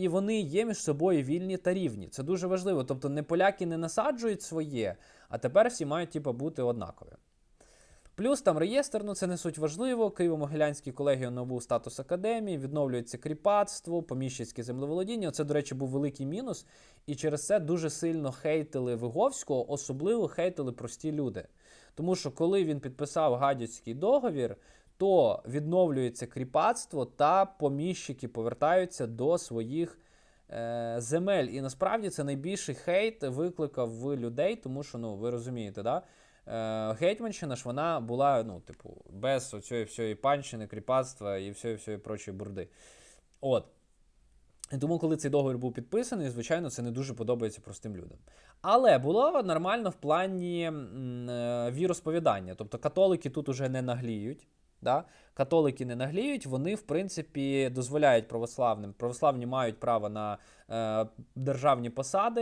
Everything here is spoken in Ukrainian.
і вони є між собою вільні та рівні. Це дуже важливо. Тобто не поляки не насаджують своє, а тепер всі мають типу, бути однакові. Плюс там реєстр, ну це не суть важливо. Києво-Могилянський колегіон набув статус академії, відновлюється кріпацтво, поміщицьке землеволодіння. Це, до речі, був великий мінус. І через це дуже сильно хейтили Виговського, особливо хейтили прості люди. Тому що коли він підписав гадяцький договір, то відновлюється кріпацтво та поміщики повертаються до своїх е, земель. І насправді це найбільший хейт викликав в людей, тому що, ну, ви розумієте, да? Е, Гетьманщина ж вона була, ну, типу, без оцієї всієї панщини, кріпацтва і всієї всієї прочої бурди. От. І тому, коли цей договір був підписаний, звичайно, це не дуже подобається простим людям. Але було нормально в плані е, віросповідання. Тобто католики тут уже не нагліють. Да? Католики не нагліють, вони, в принципі, дозволяють православним. Православні мають право на е, державні посади,